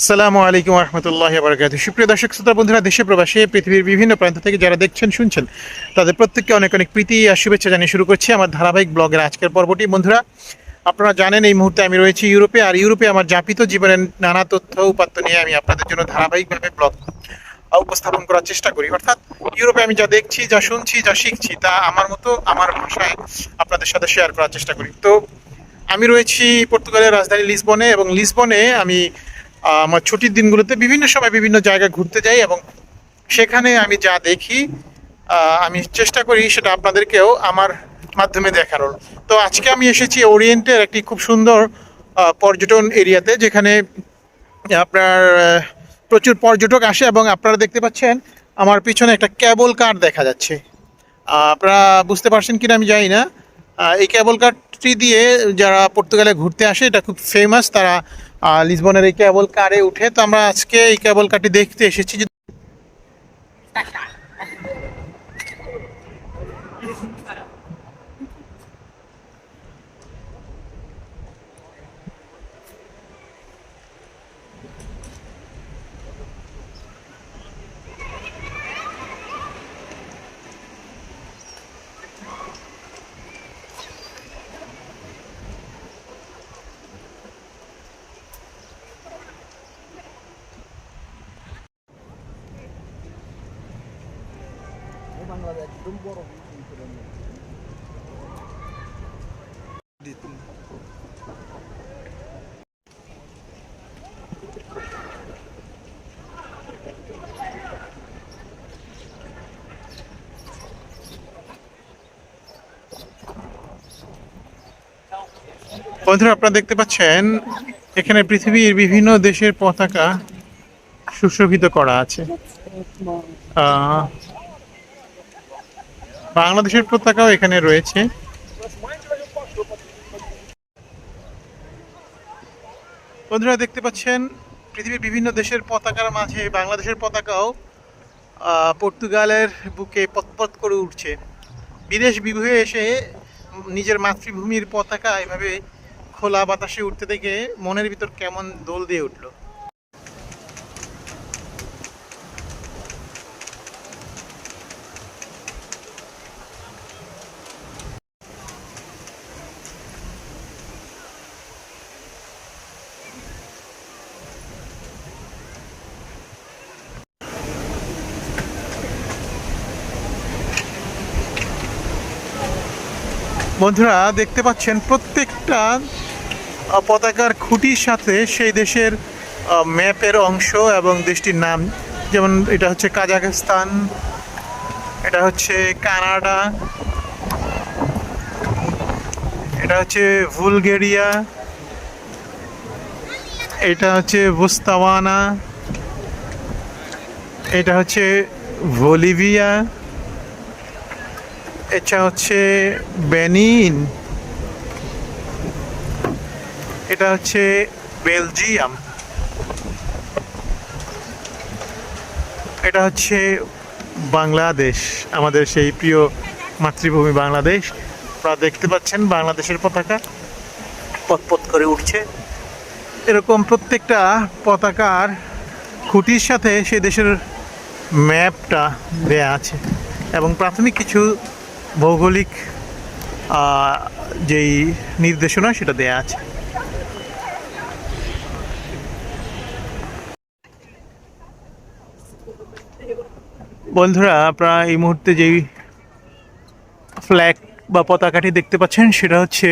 আসসালামু আলাইকুম রহমতুল্লাহ বারকাত সুপ্রিয় দর্শক, শ্রোতা বন্ধুরা, দেশে প্রবাসে পৃথিবীর বিভিন্ন প্রান্ত থেকে যারা দেখছেন, শুনছেন, তাদের প্রত্যেককে অনেক অনেক প্রীতি আর শুভেচ্ছা জানিয়ে শুরু করছি আমার ধারাবাহিক ব্লগের আজকের পর্বটি। বন্ধুরা, আপনারা জানেন এই মুহূর্তে আমি রয়েছি ইউরোপে, আর ইউরোপে আমার যাপিত জীবনের নানা তথ্য উপাত্ত নিয়ে আমি আপনাদের জন্য ধারাবাহিকভাবে ব্লগ উপস্থাপন করার চেষ্টা করি। অর্থাৎ ইউরোপে আমি যা দেখছি, যা শুনছি, যা শিখছি, তা আমার মতো আমার ভাষায় আপনাদের সাথে শেয়ার করার চেষ্টা করি। তো আমি রয়েছি পর্তুগালের রাজধানী লিসবনে এবং লিসবনে আমি আমার ছুটির দিনগুলোতে বিভিন্ন সময় বিভিন্ন জায়গায় ঘুরতে যাই এবং সেখানে আমি যা দেখি আমি চেষ্টা করি সেটা আপনাদেরকেও আমার মাধ্যমে দেখানোর। তো আজকে আমি এসেছি ওরিয়েন্টের একটি খুব সুন্দর পর্যটন এরিয়াতে যেখানে আপনার প্রচুর পর্যটক আসে এবং আপনারা দেখতে পাচ্ছেন আমার পিছনে একটা ক্যাবল কার দেখা যাচ্ছে। আপনারা বুঝতে পারছেন কিনা আমি জানি না। এই ক্যাবল কারটি দিয়ে যারা পর্তুগালে ঘুরতে আসে, এটা খুব ফেমাস তারা লিসবনের এই ক্যাবল কারে উঠে। তো আমরা আজকে এই ক্যাবল কারটি দেখতে এসেছি। যে বন্ধুরা আপনারা দেখতে পাচ্ছেন এখানে পৃথিবীর বিভিন্ন দেশের পতাকা সুশোভিত করা আছে। বাংলাদেশের পতাকাও এখানে রয়েছে। বন্ধুরা, দেখতে পাচ্ছেন, পৃথিবীর বিভিন্ন দেশের পতাকার মাঝে বাংলাদেশের পতাকাও পর্তুগালের বুকে পতপত করে উঠছে। বিদেশ বিভুয়ে এসে নিজের মাতৃভূমির পতাকা এভাবে খোলা বাতাসে উঠতে দেখে মনের ভিতর কেমন দোল দিয়ে উঠল। বন্ধুরা, দেখতে পাচ্ছেন প্রত্যেকটা পতাকার খুঁটির সাথে সেই দেশের ম্যাপের অংশ এবং দেশটির নাম। যেমন এটা হচ্ছে কাজাখস্তান, এটা হচ্ছে কানাডা, এটা হচ্ছে বুলগেরিয়া, এটা হচ্ছে বুস্তাওয়ানা এটা হচ্ছে বলিভিয়া এটা হচ্ছে বেনিন। এটা হচ্ছে বেলজিয়াম। এটা হচ্ছে বাংলাদেশ, আমাদের সেই প্রিয় মাতৃভূমি বাংলাদেশ। আপনারা দেখতে পাচ্ছেন বাংলাদেশের পতাকা। পতপত করে উঠছে। এরকম প্রত্যেকটা পতাকার খুঁটির সাথে সেই দেশের ম্যাপটা দেয়া আছে। এবং প্রাথমিক কিছু ভৌগোলিক যেই নির্দেশনা সেটা দেয়া আছে। বন্ধুরা, আপনারা এই মুহূর্তে যেই ফ্ল্যাগ বা পতাকাটি দেখতে পাচ্ছেন, সেটা হচ্ছে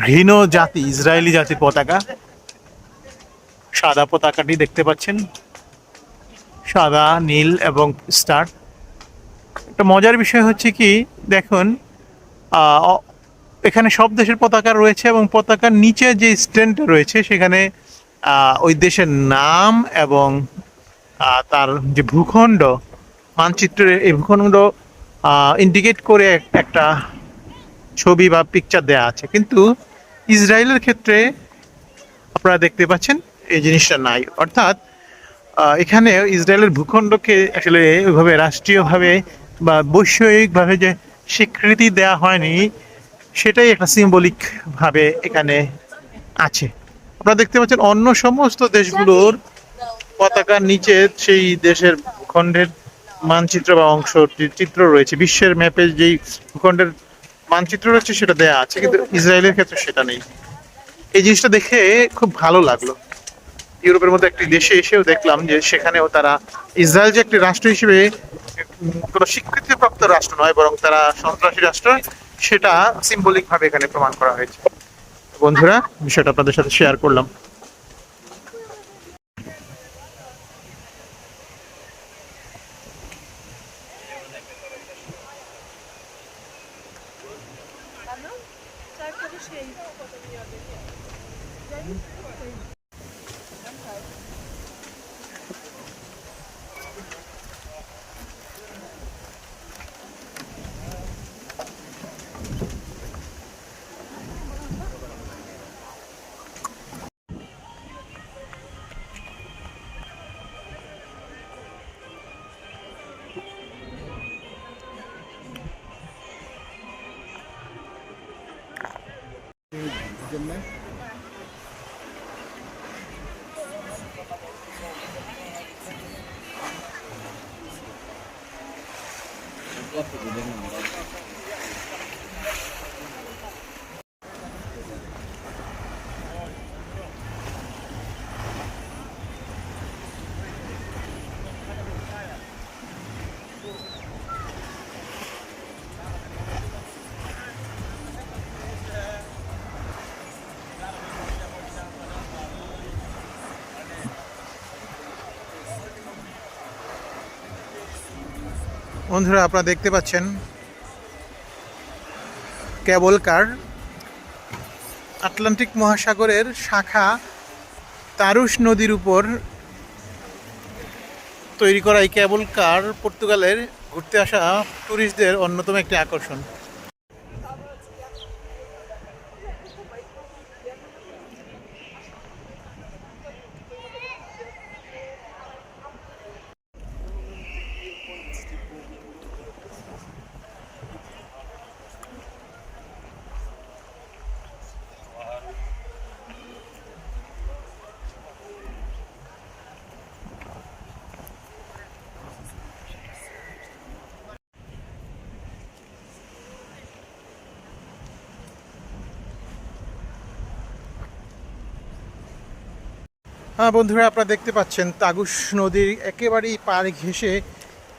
ঘৃণ জাতি, ইসরায়েলি জাতির পতাকা। সাদা পতাকাটি দেখতে পাচ্ছেন। সাদা, নীল এবং স্টার। একটা মজার বিষয় হচ্ছে কি, দেখুন এখানে সব দেশের পতাকা রয়েছে এবং পতাকার নিচে যে স্ট্যান্ডটা রয়েছে, সেখানে ওই দেশের নাম এবং তার যে ভূখণ্ড মানচিত্রে এই ভূখণ্ড ইন্ডিকেট করে একটা ছবি বা পিকচার দেয়া আছে। কিন্তু ইসরায়েলের ক্ষেত্রে আপনারা দেখতে পাচ্ছেন, এই জিনিসটা নাই। অর্থাৎ এখানে ইসরায়েলের ভূখণ্ডকে আসলে ওইভাবে রাষ্ট্রীয়ভাবে বা বৈষয়িকভাবে যে স্বীকৃতি দেওয়া হয়নি, সেটাই একটা সিম্বলিক ভাবে এখানে আছে। আপনারা দেখতে পাচ্ছেন অন্য সমস্ত দেশগুলোর পতাকার নিচে সেই দেশের ভূখণ্ডের মানচিত্র বা অংশ চিত্র রয়েছে। বিশ্বের ম্যাপে যেই ভূখণ্ডের মানচিত্র রয়েছে, সেটা দেয়া আছে, কিন্তু ইসরায়েলের ক্ষেত্রে সেটা নেই। এই জিনিসটা দেখে খুব ভালো লাগল। ইউরোপের মধ্যে একটি দেশে এসেও দেখলাম যে সেখানেও তারা ইসরায়েল যে একটি রাষ্ট্র হিসেবে কোনো স্বীকৃতিপ্রাপ্ত রাষ্ট্র নয়, বরং তারা সন্ত্রাসী রাষ্ট্র, সেটা সিম্বলিক ভাবে এখানে প্রমাণ করা হয়েছে। বন্ধুরা, বিষয়টা আপনাদের সাথে শেয়ার করলাম। বন্ধুরা, আপনারা দেখতে পাচ্ছেন কেবল কার। আটলান্টিক মহাসাগরের শাখা তারুস নদীর উপর তৈরি করা এই কেবল কার পর্তুগালের ঘুরতে আসা ট্যুরিস্টদের অন্যতম একটি আকর্ষণ। বন্ধুরা, আপনারা দেখতে পাচ্ছেন তাগুস নদীর একেবারেই পাড়ে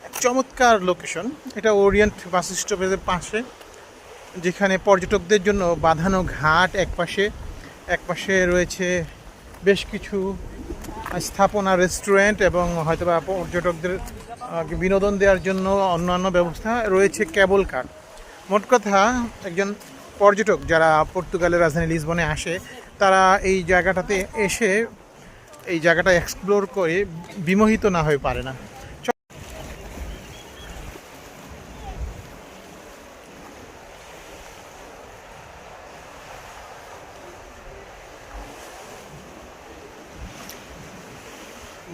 এক চমৎকার লোকেশন এটা ওরিয়েন্ট বাস স্টপেজের পাশে, যেখানে পর্যটকদের জন্য বাঁধানো ঘাট একপাশে। একপাশে রয়েছে বেশ কিছু স্থাপনা রেস্টুরেন্ট এবং হয়তোবা পর্যটকদের বিনোদন দেওয়ার জন্য অন্যান্য ব্যবস্থা রয়েছে কেবল কার মোট কথা, একজন পর্যটক যারা পর্তুগালের রাজধানী লিসবনে আসে, তারা এই জায়গাটাতে এসে এই জায়গাটা এক্সপ্লোর করে বিমোহিত না হয়ে পারে না।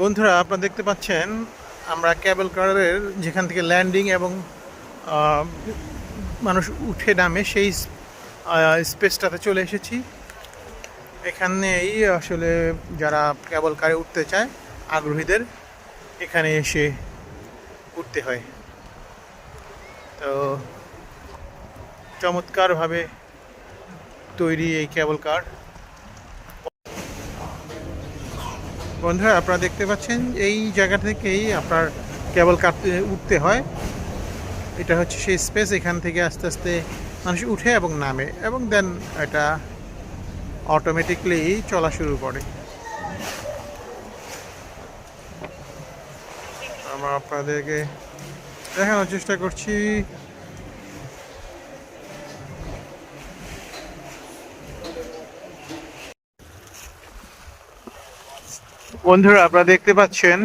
বন্ধুরা, আপনারা দেখতে পাচ্ছেন, আমরা ক্যাবেল কারের যেখান থেকে ল্যান্ডিং এবং মানুষ উঠে নামে সেই স্পেসটাতে চলে এসেছি। এখানেই আসলে যারা কেবল কারে উঠতে চায়, আগ্রহীদের এখানে এসে উঠতে হয়। তো চমৎকারভাবে তৈরি এই কেবল কার। বন্ধুরা, আপনারা দেখতে পাচ্ছেন, এই জায়গা থেকেই আপনার কেবল কাটতে উঠতে হয়। এটা হচ্ছে সেই স্পেস, এখান থেকে আস্তে আস্তে মানুষ উঠে এবং নামে এবং দেন এটা অটোমেটিকলি চলা শুরু করে। আমরা আপনাদেরকে দেখানোর চেষ্টা করছি। বন্ধুরা, আপনারা দেখতে পাচ্ছেন,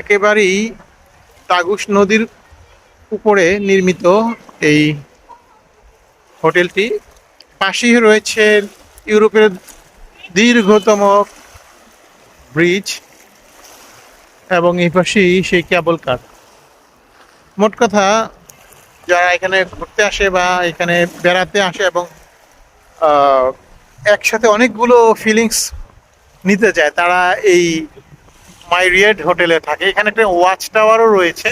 একেবারেই তাগুস নদীর উপরে নির্মিত এই হোটেলটি। পাশেই রয়েছে ইউরোপের দীর্ঘতম ব্রিজ এবং এই পাশেই সেই কেবল কার। মোট কথা, যারা এখানে ঘুরতে আসে বা এখানে বেড়াতে আসে এবং একসাথে অনেকগুলো ফিলিংস নিতে চায় তারা এই মাই রিয়েড হোটেলে থাকে। এখানে একটা ওয়াচ টাওয়ারও রয়েছে।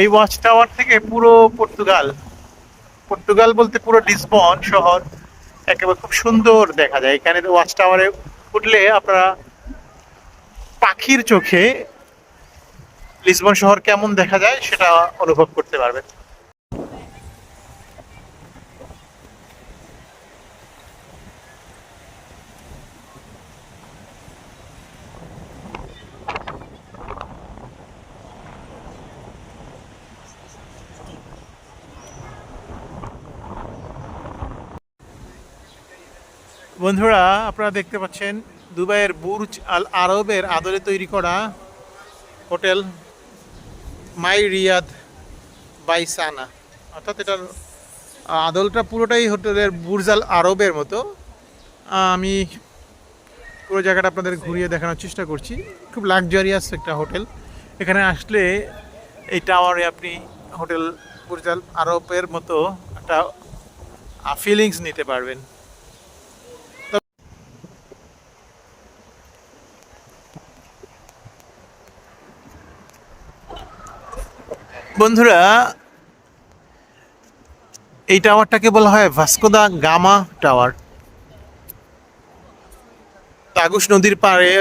এই ওয়াচ টাওয়ার থেকে পুরো পর্তুগাল পর্তুগাল বলতে পুরো লিসবন শহর একেবারে খুব সুন্দর দেখা যায়। এখানে ওয়াচ টাওয়ারে উঠলে আপনারা পাখির চোখে লিসবন শহর কেমন দেখা যায় সেটা অনুভব করতে পারবেন। বন্ধুরা, আপনারা দেখতে পাচ্ছেন দুবাইয়ের বুর্জ আল আরবের আদলে তৈরি করা হোটেল মাই রিয়াদ বাইসানা অর্থাৎ এটার আদলটা পুরোটাই হোটেলের বুর্জ আল আরবের মতো। আমি পুরো জায়গাটা আপনাদের ঘুরিয়ে দেখানোর চেষ্টা করছি। খুব লাক্সারিয়াস একটা হোটেল। এখানে আসলে এই টাওয়ারে আপনি হোটেল বুর্জ আল আরবের মতো একটা ফিলিংস নিতে পারবেন। বন্ধুরা এই টাওয়ারটাকে বলা হয় ভাস্কোদা গামা টাওয়ার। তাগুস নদীর পাড়ে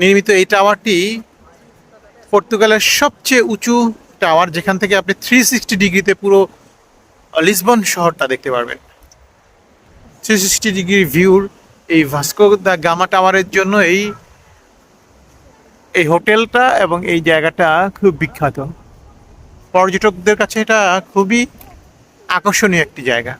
নির্মিত এই টাওয়ারটি পর্তুগালের সবচেয়ে উঁচু টাওয়ার, যেখান থেকে আপনি থ্রি সিক্সটি ডিগ্রিতে পুরো লিসবন শহরটা দেখতে পারবেন। থ্রি সিক্সটি ডিগ্রি ভিউর এই ভাস্কো দা গামা টাওয়ারের জন্য এই এই হোটেলটা এবং এই জায়গাটা খুব বিখ্যাত। পর্যটকদের কাছে এটা খুবই আকর্ষণীয় একটি জায়গা।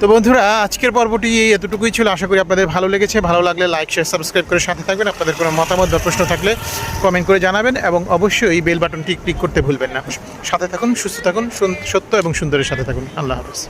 তো বন্ধুরা, আজকের পর্বটি এতটুকুই ছিল। আশা করি আপনাদের ভালো লেগেছে। ভালো লাগলে লাইক শেয়ার সাবস্ক্রাইব করে সাথে থাকবেন। আপনাদের কোনো মতামত বা প্রশ্ন থাকলে কমেন্ট করে জানাবেন এবং অবশ্যই বেল বাটনটি ক্লিক করতে ভুলবেন না। সাথে থাকুন, সুস্থ থাকুন সত্য এবং সুন্দরের সাথে থাকুন। আল্লাহ হাফেজ।